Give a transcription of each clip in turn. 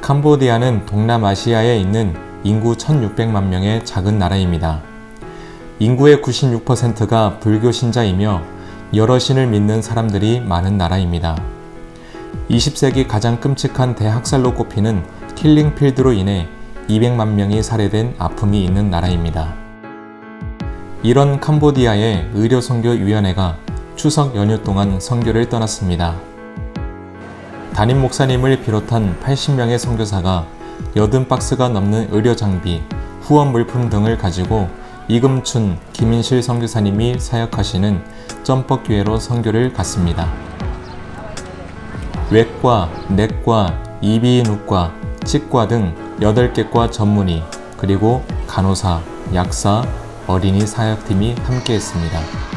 캄보디아는 동남아시아에 있는 인구 1600만 명의 작은 나라입니다. 인구의 96%가 불교 신자이며 여러 신을 믿는 사람들이 많은 나라입니다. 20세기 가장 끔찍한 대학살로 꼽히는 킬링필드로 인해 200만 명이 살해된 아픔이 있는 나라입니다. 이런 캄보디아의 의료선교위원회가 추석 연휴 동안 선교를 떠났습니다. 담임 목사님을 비롯한 80명의 선교사가 80박스가 넘는 의료 장비, 후원 물품 등을 가지고 이금춘, 김인실 선교사님이 사역하시는 점뻑교회로 선교를 갔습니다. 외과, 내과, 이비인후과, 치과 등 8개 과 전문의, 그리고 간호사, 약사, 어린이 사역팀이 함께했습니다.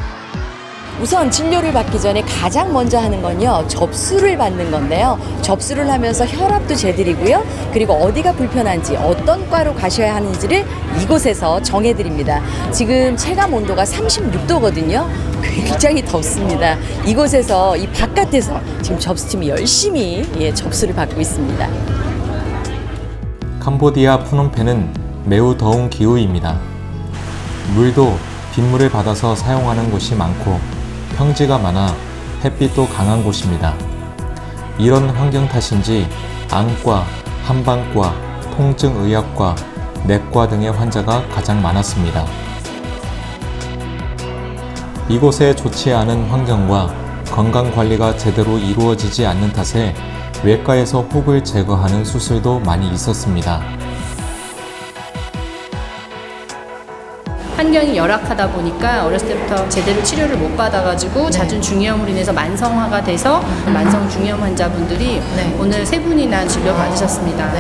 우선 진료를 받기 전에 가장 먼저 하는 건요 접수를 받는 건데요. 접수를 하면서 혈압도 재드리고요. 그리고 어디가 불편한지 어떤 과로 가셔야 하는지를 이곳에서 정해드립니다. 지금 체감 온도가 36도거든요. 굉장히 덥습니다. 이곳에서 이 바깥에서 지금 접수팀이 열심히 예, 접수를 받고 있습니다. 캄보디아 푸놈펜은 매우 더운 기후입니다. 물도 빗물을 받아서 사용하는 곳이 많고 평지가 많아 햇빛도 강한 곳입니다. 이런 환경 탓인지 안과, 한방과, 통증의학과, 내과 등의 환자가 가장 많았습니다. 이곳의 좋지 않은 환경과 건강 관리가 제대로 이루어지지 않는 탓에 외과에서 혹을 제거하는 수술도 많이 있었습니다. 환경이 열악하다 보니까 어렸을 때부터 제대로 치료를 못 받아가지고 잦은 중이염으로 인해서 만성화가 돼서 만성 중이염 환자분들이 오늘 세 분이나 진료 받으셨습니다.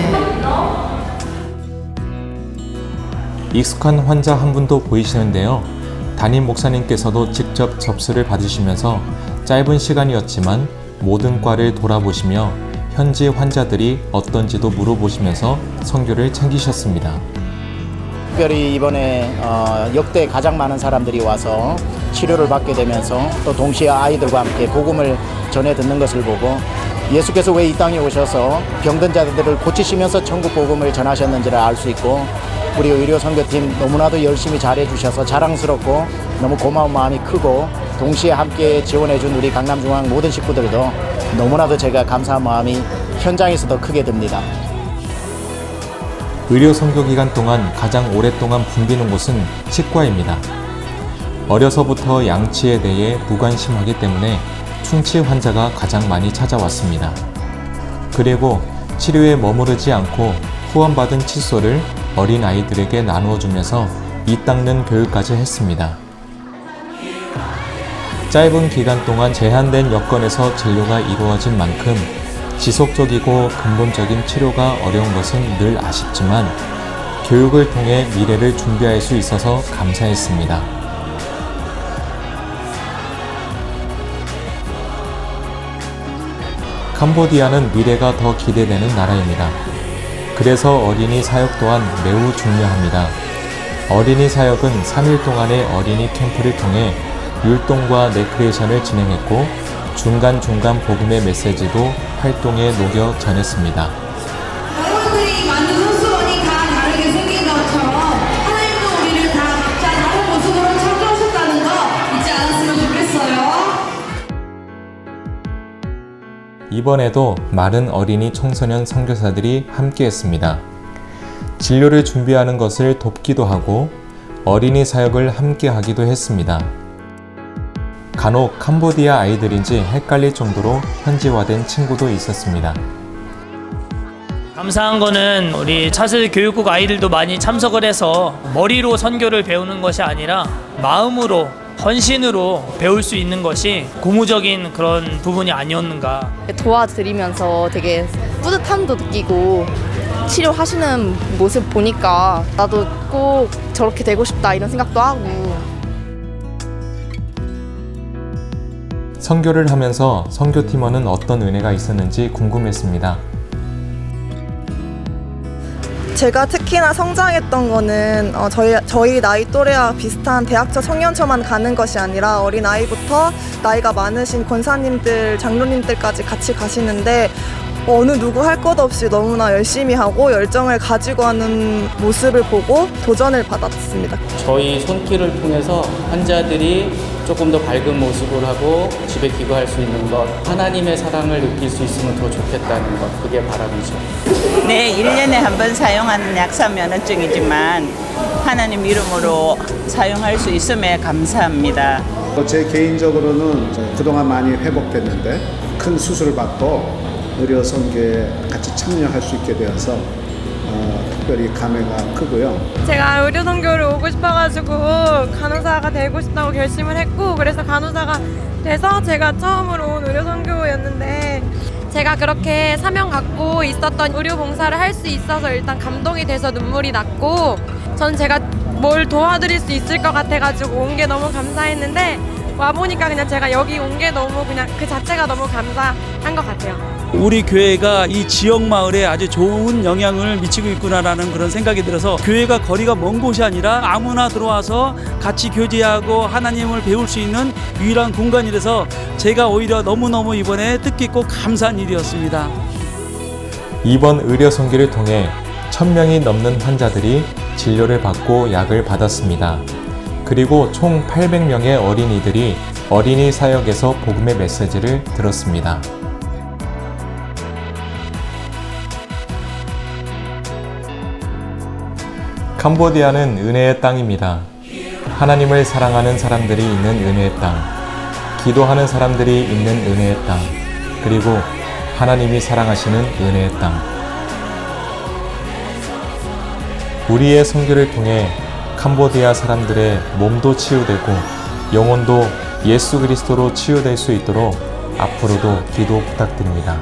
익숙한 환자 한 분도 보이시는데요. 담임 목사님께서도 직접 접수를 받으시면서 짧은 시간이었지만 모든 과를 돌아보시며 현지 환자들이 어떤지도 물어보시면서 선교를 챙기셨습니다. 특별히 이번에 어, 역대 가장 많은 사람들이 와서 치료를 받게 되면서 또 동시에 아이들과 함께 복음을 전해 듣는 것을 보고 예수께서 왜 이 땅에 오셔서 병든 자들을 고치시면서 천국 복음을 전하셨는지를 알 수 있고 우리 의료 선교팀 너무나도 열심히 잘해 주셔서 자랑스럽고 너무 고마운 마음이 크고 동시에 함께 지원해 준 우리 강남중앙 모든 식구들도 너무나도 제가 감사한 마음이 현장에서도 크게 듭니다. 의료 선교 기간 동안 가장 오랫동안 붐비는 곳은 치과입니다. 어려서부터 양치에 대해 무관심하기 때문에 충치 환자가 가장 많이 찾아왔습니다. 그리고 치료에 머무르지 않고 후원받은 칫솔을 어린 아이들에게 나누어 주면서 이 닦는 교육까지 했습니다. 짧은 기간 동안 제한된 여건에서 진료가 이루어진 만큼 지속적이고 근본적인 치료가 어려운 것은 늘 아쉽지만 교육을 통해 미래를 준비할 수 있어서 감사했습니다. 캄보디아는 미래가 더 기대되는 나라입니다. 그래서 어린이 사역 또한 매우 중요합니다. 어린이 사역은 3일 동안의 어린이 캠프를 통해 율동과 레크레이션을 진행했고 중간중간 복음의 메시지도 활동에 녹여 전했습니다. 여러분들이 만든 소스원이 다 다르게 생긴 것처럼 하나님도 우리를 다 각자 다른 모습으로 창조하셨다는 거 잊지 않았으면 좋겠어요. 이번에도 많은 어린이 청소년 선교사들이 함께했습니다. 진료를 준비하는 것을 돕기도 하고 어린이 사역을 함께 하기도 했습니다. 간혹 캄보디아 아이들인지 헷갈릴 정도로 현지화된 친구도 있었습니다. 감사한 거는 우리 차슬 교육국 아이들도 많이 참석을 해서 머리로 선교를 배우는 것이 아니라 마음으로 헌신으로 배울 수 있는 것이 고무적인 그런 부분이 아니었는가. 도와드리면서 되게 뿌듯함도 느끼고 치료하시는 모습 보니까 나도 꼭 저렇게 되고 싶다 이런 생각도 하고 선교를 하면서 선교팀원은 어떤 은혜가 있었는지 궁금했습니다. 제가 특히나 성장했던 거는 어, 저희, 저희 나이 또래와 비슷한 대학처 청년처만 가는 것이 아니라 어린 아이부터 나이가 많으신 권사님들, 장로님들까지 같이 가시는데 어느 누구 할 것 없이 너무나 열심히 하고 열정을 가지고 하는 모습을 보고 도전을 받았습니다. 저희 손길을 통해서 환자들이 조금 더 밝은 모습을 하고 집에 귀가할 수 있는 것, 하나님의 사랑을 느낄 수 있으면 더 좋겠다는 것, 그게 바람이죠. 네, 1년에 한 번 사용하는 약사 면허증이지만 하나님 이름으로 사용할 수 있음에 감사합니다. 제 개인적으로는 그동안 많이 회복됐는데 큰 수술을 받고 의료 선교에 같이 참여할 수 있게 되어서 어, 특별히 감회가 크고요. 제가 의료 선교를 오고 싶어가지고 간호사가 되고 싶다고 결심을 했고 그래서 간호사가 돼서 제가 처음으로 온 의료 선교였는데 제가 그렇게 사명 갖고 있었던 의료 봉사를 할 수 있어서 일단 감동이 돼서 눈물이 났고 전 제가 뭘 도와드릴 수 있을 것 같아가지고 온 게 너무 감사했는데 와 보니까 그냥 제가 여기 온 게 너무 그냥 그 자체가 너무 감사한 것 같아요. 우리 교회가 이 지역 마을에 아주 좋은 영향을 미치고 있구나라는 그런 생각이 들어서 교회가 거리가 먼 곳이 아니라 아무나 들어와서 같이 교제하고 하나님을 배울 수 있는 유일한 공간이라서 제가 오히려 너무너무 이번에 뜻깊고 감사한 일이었습니다. 이번 의료 선교를 통해 1000명이 넘는 환자들이 진료를 받고 약을 받았습니다. 그리고 총 800명의 어린이들이 어린이 사역에서 복음의 메시지를 들었습니다. 캄보디아는 은혜의 땅입니다. 하나님을 사랑하는 사람들이 있는 은혜의 땅, 기도하는 사람들이 있는 은혜의 땅, 그리고 하나님이 사랑하시는 은혜의 땅. 우리의 선교를 통해 캄보디아 사람들의 몸도 치유되고 영혼도 예수 그리스도로 치유될 수 있도록 앞으로도 기도 부탁드립니다.